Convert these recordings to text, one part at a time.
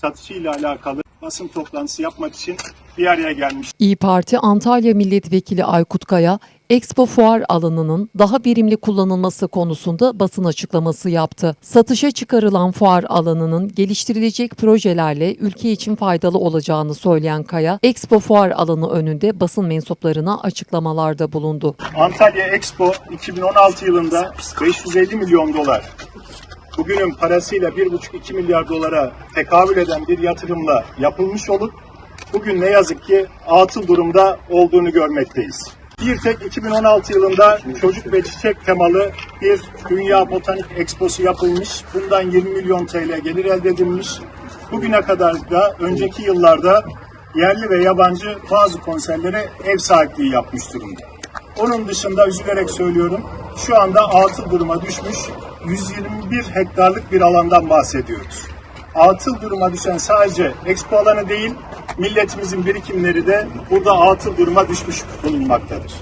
satışıyla alakalı basın toplantısı yapmak için bir araya gelmiş. İyi Parti Antalya Milletvekili Aykut Kaya, Expo Fuar alanının daha verimli kullanılması konusunda basın açıklaması yaptı. Satışa çıkarılan fuar alanının geliştirilecek projelerle ülke için faydalı olacağını söyleyen Kaya, Expo Fuar alanı önünde basın mensuplarına açıklamalarda bulundu. Antalya Expo 2016 yılında 550 milyon dolar, bugünün parasıyla 1,5-2 milyar dolara tekabül eden bir yatırımla yapılmış olup bugün ne yazık ki atıl durumda olduğunu görmekteyiz. Bir tek 2016 yılında çocuk ve çiçek temalı bir Dünya Botanik Exposu yapılmış. Bundan 20 milyon TL gelir elde edilmiş. Bugüne kadar da önceki yıllarda yerli ve yabancı bazı konserlere ev sahipliği yapmış durumda. Onun dışında üzülerek söylüyorum şu anda atıl duruma düşmüş 121 hektarlık bir alandan bahsediyoruz. Atıl duruma düşen sadece expo alanı değil, milletimizin birikimleri de burada atıl duruma düşmüş bulunmaktadır.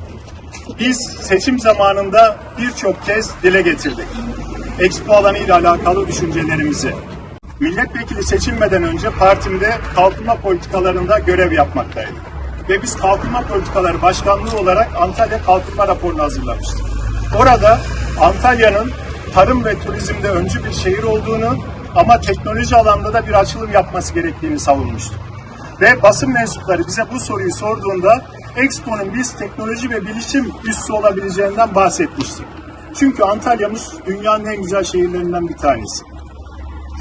Biz seçim zamanında birçok kez dile getirdik. Expo alanı ile alakalı düşüncelerimizi. Milletvekili seçilmeden önce partimde kalkınma politikalarında görev yapmaktaydım. Ve biz kalkınma politikaları başkanlığı olarak Antalya kalkınma raporunu hazırlamıştık. Orada Antalya'nın tarım ve turizmde öncü bir şehir olduğunu ama teknoloji alanında da bir açılım yapması gerektiğini savunmuştuk. Ve basın mensupları bize bu soruyu sorduğunda Expo'nun biz teknoloji ve bilişim üssü olabileceğinden bahsetmiştik. Çünkü Antalya'mız dünyanın en güzel şehirlerinden bir tanesi.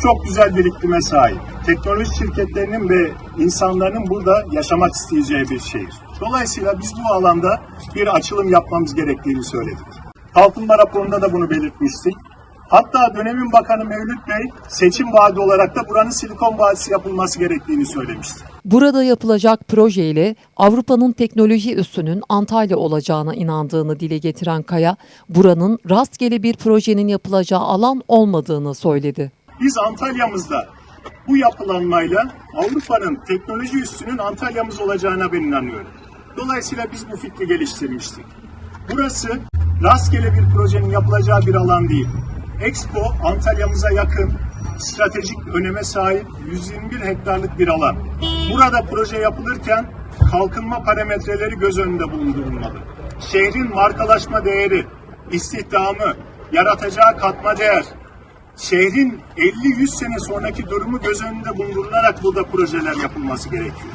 Çok güzel bir iklime sahip. Teknoloji şirketlerinin ve insanların burada yaşamak isteyeceği bir şehir. Dolayısıyla biz bu alanda bir açılım yapmamız gerektiğini söyledik. Kalkınma raporunda da bunu belirtmiştik. Hatta dönemin bakanı Mevlüt Bey seçim vaadi olarak da buranın Silikon Vadisi yapılması gerektiğini söylemişti. Burada yapılacak projeyle Avrupa'nın teknoloji üssünün Antalya olacağına inandığını dile getiren Kaya, buranın rastgele bir projenin yapılacağı alan olmadığını söyledi. Biz Antalya'mızda bu yapılanmayla Avrupa'nın teknoloji üssünün Antalya'mız olacağına ben inanıyorum. Dolayısıyla biz bu fikri geliştirmiştik. Burası rastgele bir projenin yapılacağı bir alan değil. Expo Antalya'mıza yakın, stratejik öneme sahip 121 hektarlık bir alan. Burada proje yapılırken kalkınma parametreleri göz önünde bulundurulmalı. Şehrin markalaşma değeri, istihdamı, yaratacağı katma değer, şehrin 50-100 sene sonraki durumu göz önünde bulundurularak burada projeler yapılması gerekiyor.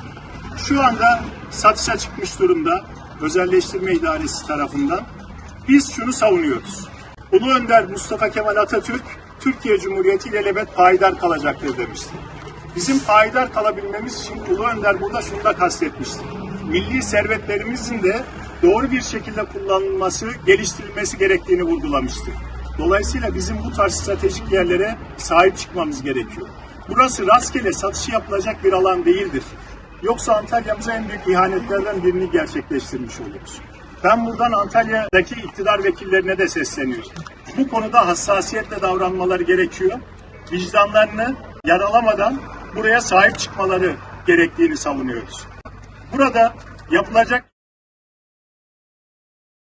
Şu anda satışa çıkmış durumda özelleştirme idaresi tarafından. Biz şunu savunuyoruz. Ulu Önder Mustafa Kemal Atatürk Türkiye Cumhuriyeti ilelebet payidar kalacaktır demişti. Bizim payidar kalabilmemiz için Ulu Önder burada şunu da kastetmişti. Milli servetlerimizin de doğru bir şekilde kullanılması, geliştirilmesi gerektiğini vurgulamıştı. Dolayısıyla bizim bu tarz stratejik yerlere sahip çıkmamız gerekiyor. Burası rastgele satışı yapılacak bir alan değildir. Yoksa Antalya'mıza en büyük ihanetlerden birini gerçekleştirmiş oluruz. Ben buradan Antalya'daki iktidar vekillerine de sesleniyorum. Bu konuda hassasiyetle davranmaları gerekiyor. Vicdanlarını yaralamadan buraya sahip çıkmaları gerektiğini savunuyoruz. Burada yapılacak